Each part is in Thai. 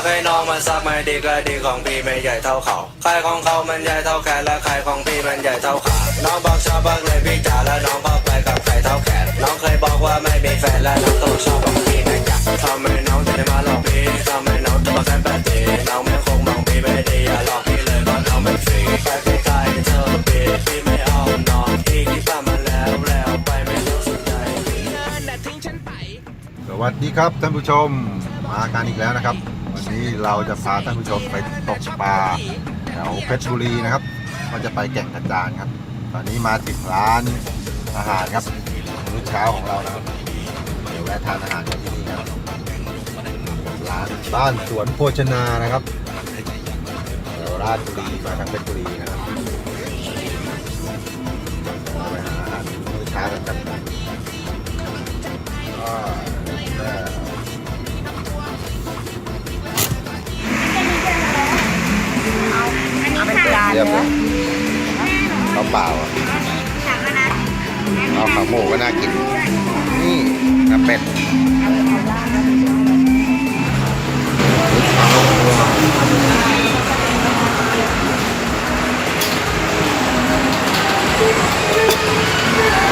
ากให้น้องมันสักไม่ดีก็ดีของพี่ไม่ใหญ่เท่าเขาใครของเขามันใหญ่เท่าแขนและใครของพี่มันใหญ่เท่าขาน้องบอกชอบบักเลยพี่จ๋าและน้องพอไปกับใครเท่าแขนน้องเคยบอกว่าไม่มีแฟนและน้องต้องชอบของพี่นะจ๊ะทำให้น้องจะได้มาหลอกพี่ทำให้น้องจะมาแค่แปดีน้องไม่คงมองพี่ไม่ดีอย่าหลอกพี่เลยก็น้องไม่ฟรีไปใกล้ๆเธอพี่พี่ไม่เอาน้องพี่คิดว่ามันแล้วแล้วไปไม่ต้องสนใจพี่เธอน่ะทิ้งฉันไปสวัสดีครับท่านผู้ชมมากันอีกแล้วนะครับ วันนี้เราจะพาท่านผู้ชมไปตกปลาแถวเพชรบุรีนะครับ ก็จะไปแก่งกระจานครับ ตอนนี้มาถึงร้านอาหารครับมื้อเช้าของเรานะครับเดี๋ยวแวะทานอาหารกันที่นี่ครับร้านบ้านสวนโภชนานะครับแถวราชบุรีมาทางเพชรบุรีนะครับเราไปหาอาหารมื้อเช้ากันครับก็ ได้อันนี้ค่ะเรียบเลยข้าวเปล่าอะถังอะนะเอาขาหมูก็น่ากิน นี่น้ำเป็ด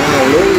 อ้าวลุย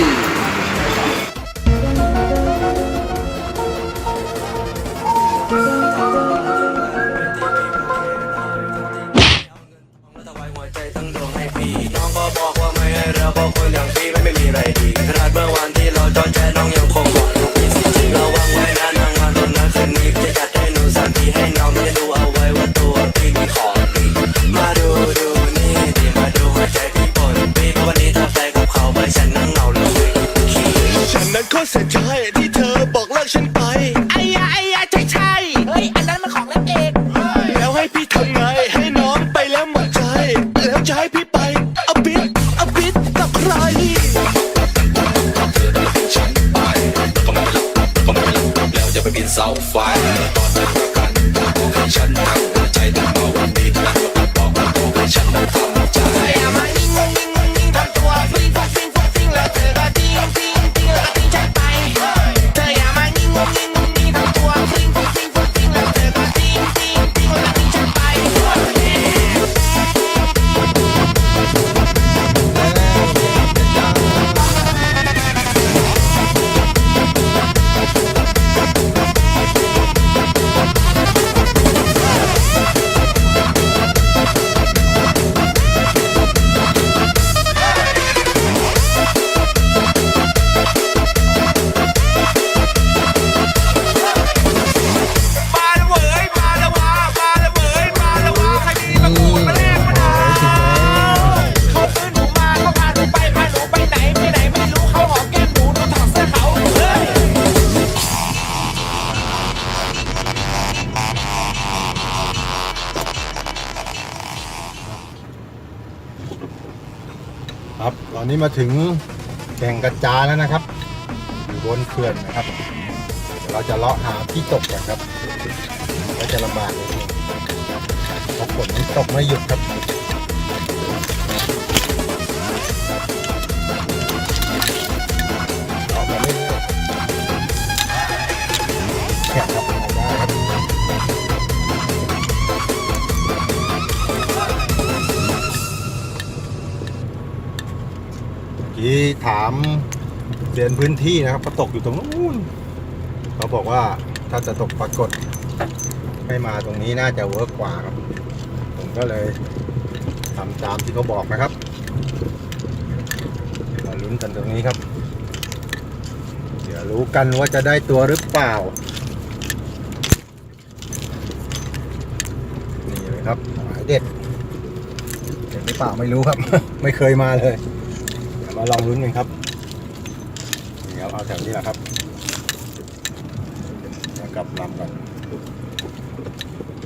ครับตอนนี้มาถึงแก่งกระจาแล้วนะครับอยู่บนเขื่อนนะครับ เราจะเลาะหาที่ตกกันครับก็จะลำบากนิดนึงเพราะฝนตกไม่หยุดครับามเรียนพื้นที่นะครับเขาตกอยู่ตรงนู้นเขาบอกว่าถ้าจะตกปรากฏให้มาตรงนี้น่าจะเวิร์กกว่าครับ ผมก็เลยทำตามที่เขาบอกนะครับมาลุ้นกันตรงนี้ครับ เดี๋ยวรู้กันว่าจะได้ตัวหรือเปล่า นี่เลยครับหมายเด็ดเด็ดไม่เปล่าไม่รู้ครับ ไม่เคยมาเลย มาลองลุ้นกันครับนี่ครับเอาแถวนี้แหละครับเดี๋ยวกลับลำก่อน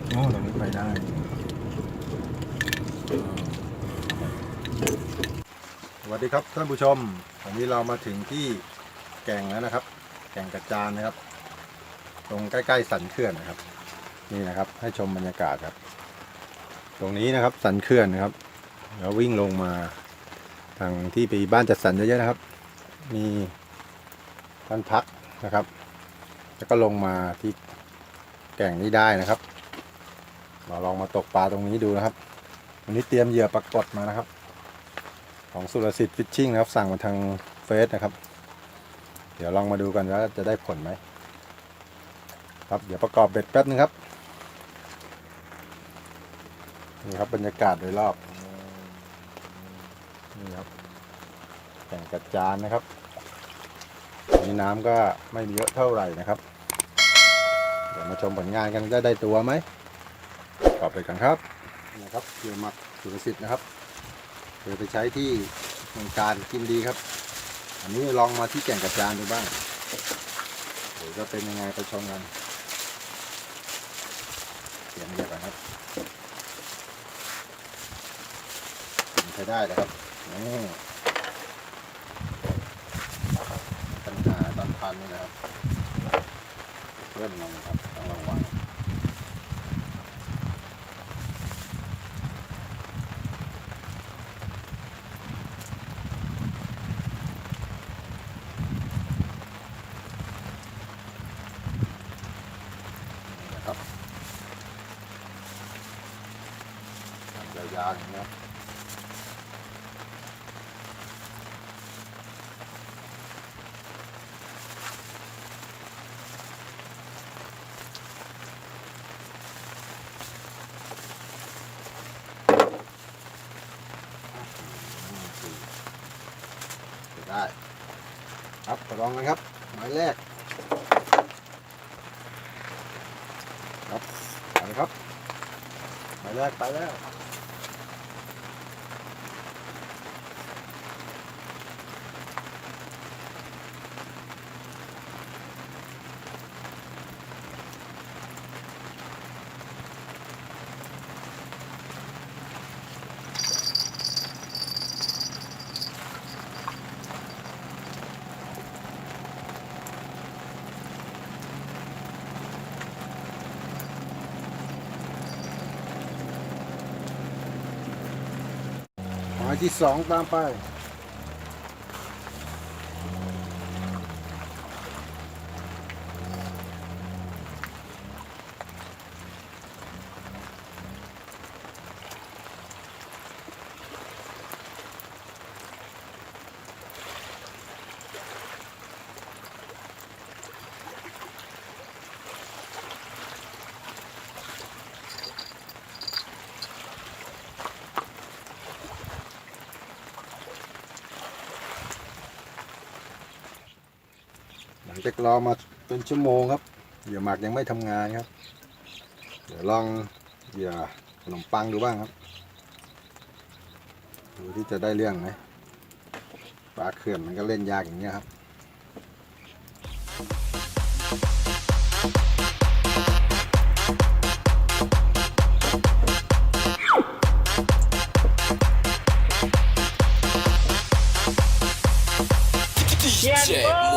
โอ้ตรงนี้ไปได้สวัสดีครับท่านผู้ชมวันนี้เรามาถึงที่แก่งแล้วนะครับ แก่งกระจานนะครับ ตรงใกล้ๆสันเขื่อนนะครับ นี่นะครับ ให้ชมบรรยากาศครับ ตรงนี้นะครับสันเขื่อนนะครับ แล้ววิ่งลงมา ทางที่ไปบ้านจัดสรรเยอะๆนะครับ มีบ้านพักนะครับ แล้วก็ลงมาที่แก่งนี้ได้นะครับ เราลองมาตกปลาตรงนี้ดูนะครับ วันนี้เตรียมเหยื่อปรากฏมานะครับ ของสุรสิทธิ์ฟิชชิ่งนะครับ สั่งมาทางเฟซนะครับ เดี๋ยวลองมาดูกันว่าจะได้ผลไหมครับเดี๋ยวประกอบเบ็ดแป๊บนึงครับนี่ครับบรรยากาศโดยรอบ นี่ครับแก่งกระจานนะครับนี่น้ำก็ไม่เยอะเท่าไหร่นะครับ เดี๋ยวมาชมผลงานกันจะได้ตัวไหมปรอบไปกันครับนะครับเหยื่อหมักสุรสิทธิ์นะครับเดี๋ยวไปใช้ที่เมืองการกินดีครับ อันนี้ลองมาที่แก่งกระจานดูบ้างเดี๋ยวจะเป็นยังไงไปชมกันเสียงเรียกก่อนครับกินใช้ได้นะครับ นี่ปัญหาตอนพันนี่นะครับเพื่อนมันครับต้องระวังครับยาวๆอย่างนี้ครับ ครับไปลองกันครับ หมายแรก ครับไปเลยครับไปแรกไปแล้ว ที่สองตามไป หลังจากรอมาเป็นชั่วโมงครับเหยื่อหมักยังไม่ทำงานครับ เดี๋ยวลองเหยื่อขนมปังดูบ้างครับ ดูที่จะได้เรื่องไหมปลาเขื่อนมันก็เล่นยากอย่างเงี้ยครับ DJ หมูอ้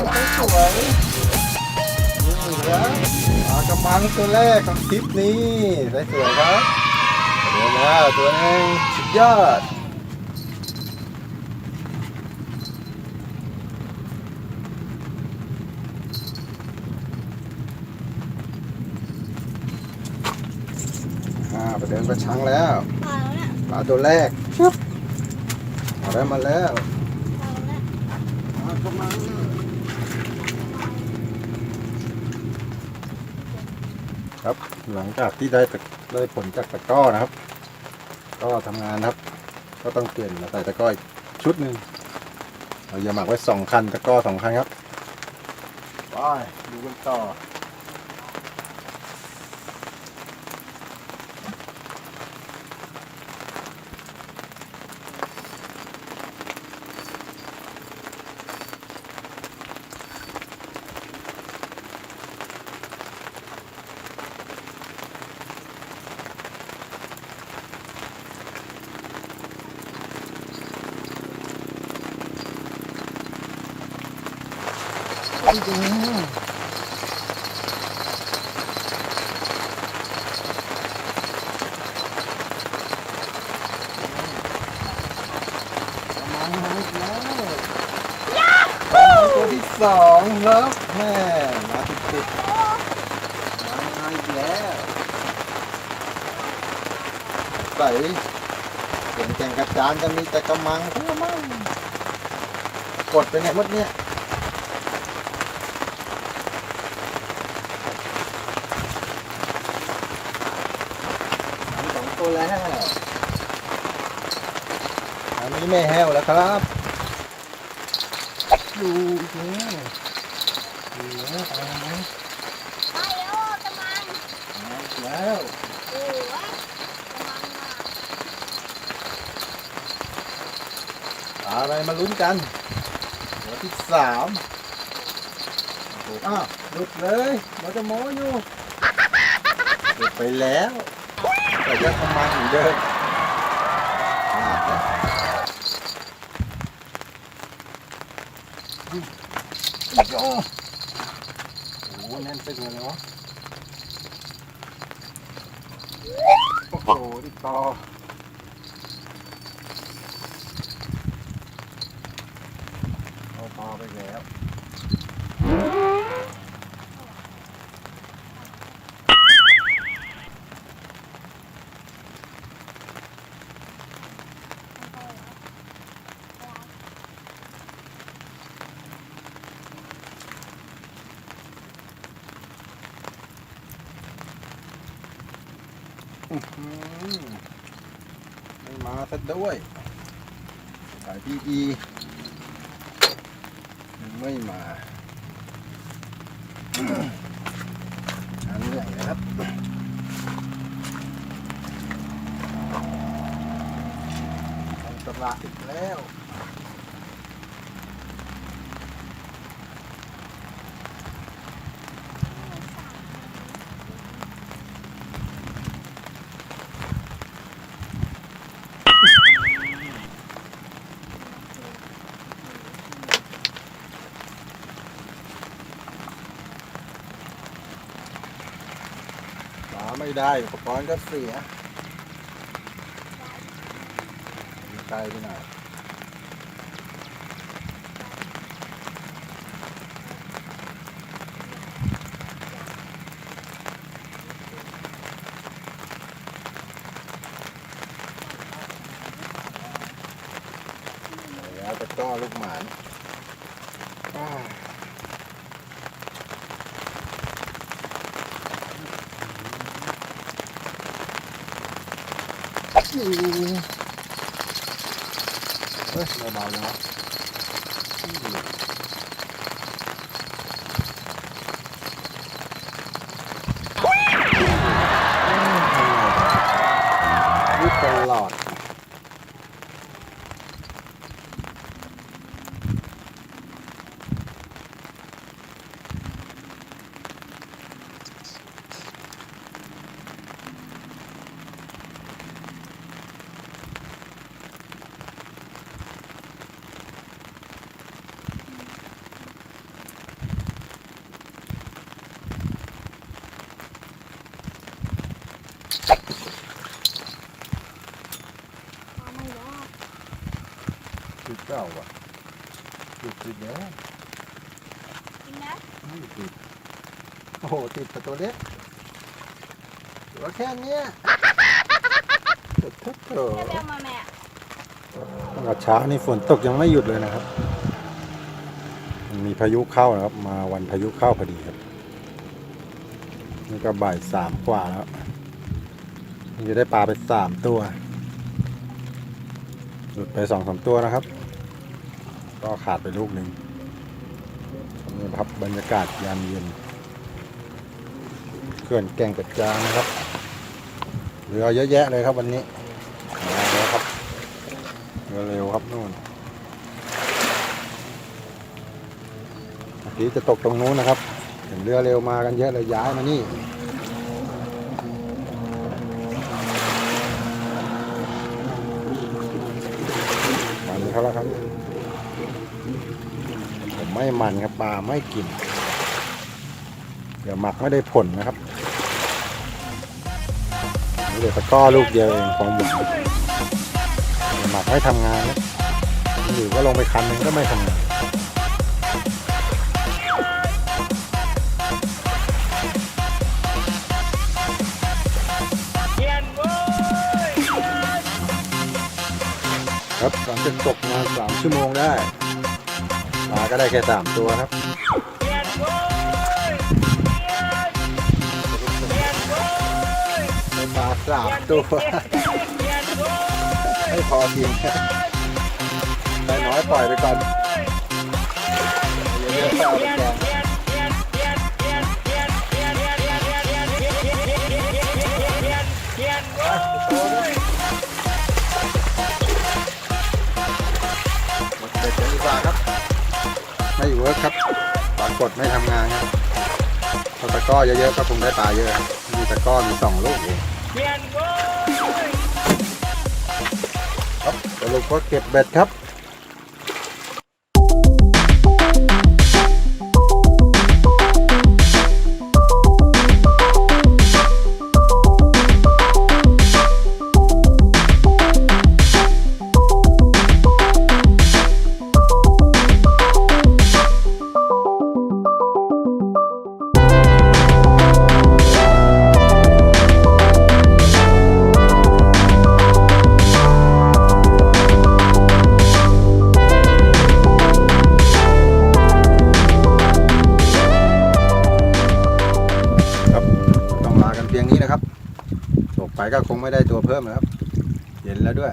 สวยนี่นะปลากระมังตัวแรกของคลิปนี้ได้สวยครับเดี๋ยวนะตัวนี้สุดยอดไปเดินไปชังแล้วปลาตัวแรกชึบเอาได้มาแล้วปลากระมัง หลังจากที่ได้ได้ผลจากตะก้อนะครับ ก็ทำงานครับ ก็ต้องเปลี่ยนมาใส่ตะก้ออีกชุดหนึ่งเราจะหมักไว้สองคันตะก้อสองคันครับไปดูกันต่อ มาอีกแล้วตัวที่สองแล้วแม่มาติดติดๆมาอีกแล้วไปเห็นแก่งกระจานจะมีแต่กระมังกระมังกดไปไหนหมดเนี่ยสามสองตัวแล้ว อั นนี้ไม่แห้วแล้วครับอยู่อีกแล้วอยู่แล้วตายแล้วไปโอ้ตะแล้วอะไรมาลุ้นกันหัวที่สามโอ้าวหลุดเลยเราจะโม้อยู่หลุดไปแล้วแต่ยังทำมาเหมือนเดิม อ้โหโอ้แน่นไปเลยเลยวะโอ้โหติดต่อ เอาปลาไปแล้ว อื้อหือ ไม่มาซะด้วยสายพีอีไม่มาอันใหญ่นะครับอันตรายอีกแล้วปลา ไม่ได้อุปกรณ์ก็เสียไกลไปหน่อยแล้วตะกร้อลูกหมานอ้าว เฮ้ยเบาๆเลยวะยืดตลอด อ ปลา ไม่รอดติดเจ้าว่ะติดติดแล้วกินนะไม่ติดโอ้โหติดประตูเล็กตัวแค่เนี้ยติดทุกเถอแม่เอามาแม่ตั้งแต่เช้านี่ฝนตกยังไม่หยุดเลยนะครับ มีพายุเข้านะครับ มาวันพายุเข้าพอดีครับ นี่ก็บ่ายสามกว่าแล้ว นี่จะได้ปลาไปสามตัว หลุดไปสองสามตัวนะครับ ก็ขาดไปลูกหนึ่งนี่ครับบรรยากาศยามเย็นเขื่อนแก่งกระจานนะครับเรือเยอะแยะเลยครับวันนี้มาแล้วครับเรือเร็วครับนู่นเมื่อกี้จะตกตรงนู้นนะครับเห็นเรือเร็วมากันเยอะเลยย้ายมานี่ ไม่มันครับปลาไม่กิน เดี๋ยวหมักไม่ได้ผลนะครับเดี๋ยวตะก้อลูกเดียวเองของหวานเดี๋ยวหมักไม่ทำงานนะหรือว่าลงไปคันหนึงก็ไม่ทำงานครับหลังจากตกมาสามชั่วโมงได้าก็ได้แค่สามตัวครับได้ปลาสามตัวไม่พอกินได้น้อยปล่อยไปก่อนเยอะๆเอาไปแกงหม ครับปรากฏไม่ทำงานครับพอตะกร้อเยอะๆก็คงได้ปลาเยอะครับมีตะกร้อมีสองลูกเองครับสรุปว่าเก็บเบ็ดครับครับ ก็คงไม่ได้ตัวเพิ่มนะครับ เย็นแล้วด้วย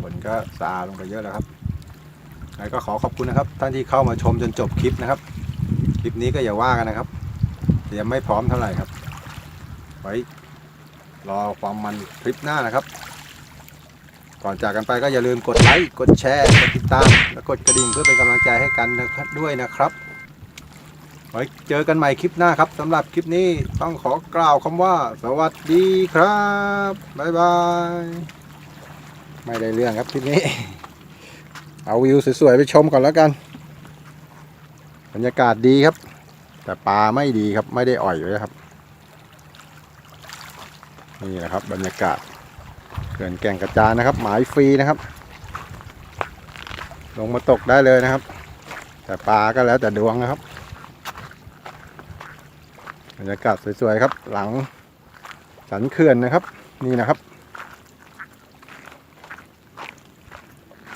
ฝนก็ซาลงไปเยอะแล้วครับแล้วก็ขอขอบคุณนะครับ ท่านที่เข้ามาชมจนจบคลิปนะครับ คลิปนี้ก็อย่าว่ากันนะครับเตรียมไม่พร้อมเท่าไหร่ครับ ไว้รอความมันคลิปหน้านะครับ ก่อนจากกันไปก็อย่าลืมกดไลค์ กดแชร์ กดติดตาม และกดกระดิ่งเพื่อเป็นกำลังใจให้กันด้วยนะครับ ไว้เจอกันใหม่คลิปหน้าครับสำหรับคลิปนี้ต้องขอกล่าวคำว่า สวัสดีครับบ๊ายบายไม่ได้เรื่องครับคลิปนี้ เอาวิวสวยๆไปชมก่อนแล้วกัน บรรยากาศดีครับ แต่ปลาไม่ดีครับไม่ได้อ่อยเลยครับ นี่นะครับ บรรยากาศเขื่อนแก่งกระจานนะครับ หมายฟรีนะครับ ลงมาตกได้เลยนะครับ แต่ปลาก็แล้วแต่ดวงนะครับ บรรยากาศสวยๆครับ หลังสันเขื่อนนะครับ นี่นะครับ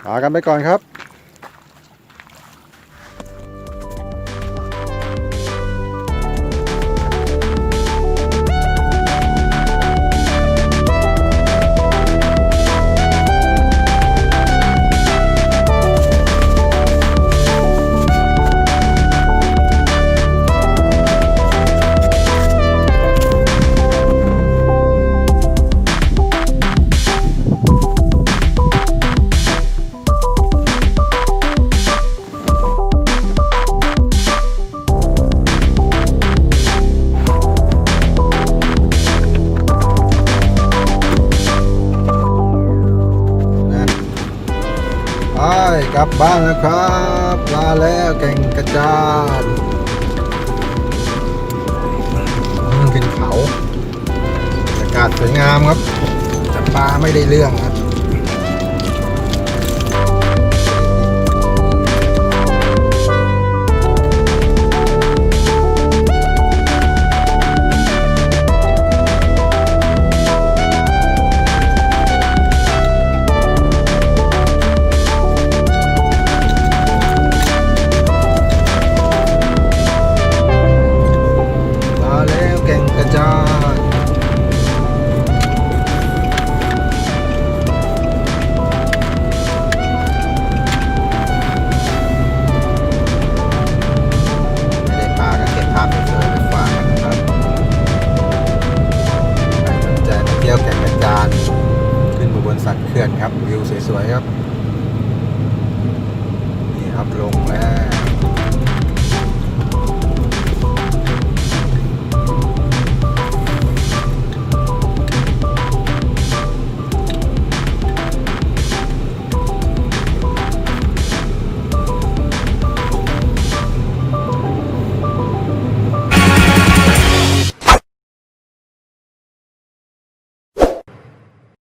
ลากันไปก่อนครับ บ้านแล้วครับลาแล้วแก่งกระจานอืมขึ้นเขาบรรยากาศสวยงามครับแต่ปลาไม่ได้เรื่องนะ